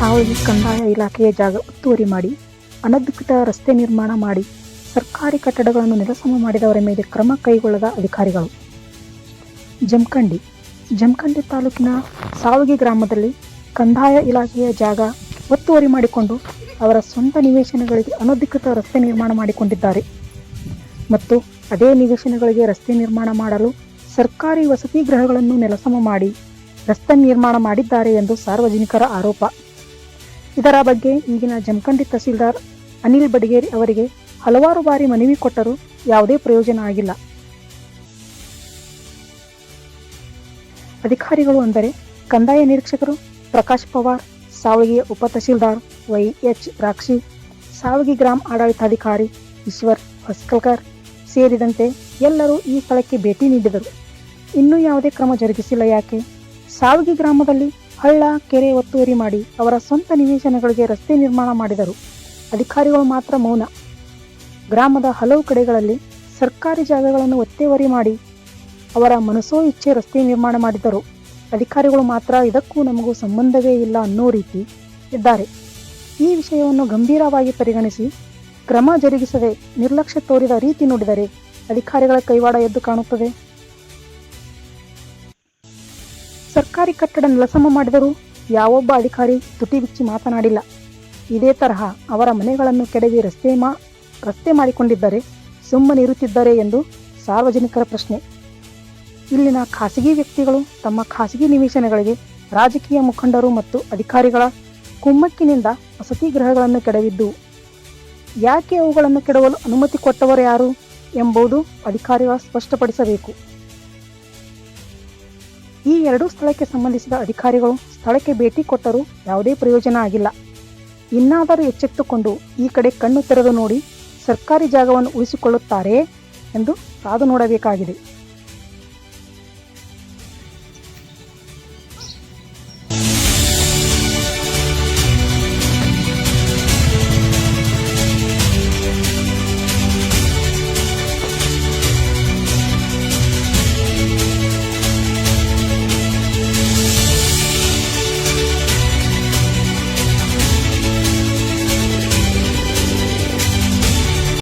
ಸಾವಯವ ಕಂದಾಯ ಇಲಾಖೆಯ ಜಾಗ ಒತ್ತುವರಿ ಮಾಡಿ, ಅನಧಿಕೃತ ರಸ್ತೆ ನಿರ್ಮಾಣ ಮಾಡಿ, ಸರ್ಕಾರಿ ಕಟ್ಟಡಗಳನ್ನು ನೆಲಸಮ ಮಾಡಿದವರ ಮೇಲೆ ಕ್ರಮ ಕೈಗೊಳ್ಳದ ಅಧಿಕಾರಿಗಳು. ಜಮಖಂಡಿ ಜಮಖಂಡಿ ತಾಲೂಕಿನ ಸಾವಗಿ ಗ್ರಾಮದಲ್ಲಿ ಕಂದಾಯ ಇಲಾಖೆಯ ಜಾಗ ಒತ್ತುವರಿ ಮಾಡಿಕೊಂಡು ಅವರ ಸ್ವಂತ ನಿವೇಶನಗಳಿಗೆ ಅನಧಿಕೃತ ರಸ್ತೆ ನಿರ್ಮಾಣ ಮಾಡಿಕೊಂಡಿದ್ದಾರೆ. ಮತ್ತು ಅದೇ ನಿವೇಶನಗಳಿಗೆ ರಸ್ತೆ ನಿರ್ಮಾಣ ಮಾಡಲು ಸರ್ಕಾರಿ ವಸತಿ ಗೃಹಗಳನ್ನು ನೆಲಸಮ ಮಾಡಿ ರಸ್ತೆ ನಿರ್ಮಾಣ ಮಾಡಿದ್ದಾರೆ ಎಂದು ಸಾರ್ವಜನಿಕರ ಆರೋಪ. ಇದರ ಬಗ್ಗೆ ಈಗಿನ ಜಮಖಂಡಿ ತಹಸೀಲ್ದಾರ್ ಅನಿಲ್ ಬಡಿಗೇರಿ ಅವರಿಗೆ ಹಲವಾರು ಬಾರಿ ಮನವಿ ಕೊಟ್ಟರೂ ಯಾವುದೇ ಪ್ರಯೋಜನ ಆಗಿಲ್ಲ. ಅಧಿಕಾರಿಗಳು ಅಂದರೆ ಕಂದಾಯ ನಿರೀಕ್ಷಕರು ಪ್ರಕಾಶ್ ಪವಾರ್ ಸಾವಗಿಯ ಉಪ ತಹಸೀಲ್ದಾರ್ ವೈ ಎಚ್ ರಾಕ್ಷಿ, ಸಾವಗಿ ಗ್ರಾಮ ಆಡಳಿತಾಧಿಕಾರಿ ಈಶ್ವರ್ ಹೊಸ್ಕಲ್ಕರ್ ಸೇರಿದಂತೆ ಎಲ್ಲರೂ ಈ ಸ್ಥಳಕ್ಕೆ ಭೇಟಿ ನೀಡಿದರು. ಇನ್ನೂ ಯಾವುದೇ ಕ್ರಮ ಜರುಗಿಸಿಲ್ಲ ಯಾಕೆ? ಸಾವಗಿ ಗ್ರಾಮದಲ್ಲಿ ಹಳ್ಳ, ಕೆರೆ ಒತ್ತುವರಿ ಮಾಡಿ ಅವರ ಸ್ವಂತ ನಿವೇಶನಗಳಿಗೆ ರಸ್ತೆ ನಿರ್ಮಾಣ ಮಾಡಿದರು. ಅಧಿಕಾರಿಗಳು ಮಾತ್ರ ಮೌನ. ಗ್ರಾಮದ ಹಲವು ಕಡೆಗಳಲ್ಲಿ ಸರ್ಕಾರಿ ಜಾಗಗಳನ್ನು ಒತ್ತುವರಿ ಮಾಡಿ ಅವರ ಮನಸೋ ಇಚ್ಛೆ ರಸ್ತೆ ನಿರ್ಮಾಣ ಮಾಡಿದರು. ಅಧಿಕಾರಿಗಳು ಮಾತ್ರ ಇದಕ್ಕೂ ನಮಗೂ ಸಂಬಂಧವೇ ಇಲ್ಲ ಅನ್ನೋ ರೀತಿ ಇದ್ದಾರೆ. ಈ ವಿಷಯವನ್ನು ಗಂಭೀರವಾಗಿ ಪರಿಗಣಿಸಿ ಕ್ರಮ ಜರುಗಿಸದೆ ನಿರ್ಲಕ್ಷ್ಯ ತೋರಿದ ರೀತಿ ನೋಡಿದರೆ ಅಧಿಕಾರಿಗಳ ಕೈವಾಡ ಎದ್ದು ಕಾಣುತ್ತದೆ. ಸರ್ಕಾರಿ ಕಟ್ಟಡ ನೆಲಸಮ ಮಾಡಿದರೂ ಯಾವೊಬ್ಬ ಅಧಿಕಾರಿ ತುಟಿ ಬಿಚ್ಚಿ ಮಾತನಾಡಿಲ್ಲ. ಇದೇ ತರಹ ಅವರ ಮನೆಗಳನ್ನು ಕೆಡವಿ ರಸ್ತೆ ಮಾ, ರಸ್ತೆ ಮಾಡಿಕೊಂಡಿದ್ದರೆ ಸುಮ್ಮನಿರುತ್ತಿದ್ದಾರೆ ಎಂದು ಸಾರ್ವಜನಿಕರ ಪ್ರಶ್ನೆ. ಇಲ್ಲಿನ ಖಾಸಗಿ ವ್ಯಕ್ತಿಗಳು ತಮ್ಮ ಖಾಸಗಿ ನಿವೇಶನಗಳಿಗೆ ರಾಜಕೀಯ ಮುಖಂಡರು ಮತ್ತು ಅಧಿಕಾರಿಗಳ ಕುಮ್ಮಕ್ಕಿನಿಂದ ವಸತಿ ಗೃಹಗಳನ್ನು ಕೆಡವಿದ್ದು, ಯಾಕೆ ಅವುಗಳನ್ನು ಕೆಡವಲು ಅನುಮತಿ ಕೊಟ್ಟವರು ಯಾರು ಎಂಬುದು ಅಧಿಕಾರಿಗಳು ಸ್ಪಷ್ಟಪಡಿಸಬೇಕು. ಈ ಎರಡೂ ಸ್ಥಳಕ್ಕೆ ಸಂಬಂಧಿಸಿದ ಅಧಿಕಾರಿಗಳು ಸ್ಥಳಕ್ಕೆ ಭೇಟಿ ಕೊಟ್ಟರೂ ಯಾವುದೇ ಪ್ರಯೋಜನ ಆಗಿಲ್ಲ. ಇನ್ನಾದರೂ ಎಚ್ಚೆತ್ತುಕೊಂಡು ಈ ಕಡೆ ಕಣ್ಣು ತೆರೆದು ನೋಡಿ ಸರ್ಕಾರಿ ಜಾಗವನ್ನು ಉಳಿಸಿಕೊಳ್ಳುತ್ತಾರೆಯೇ ಎಂದು ಕಾದು ನೋಡಬೇಕಾಗಿದೆ.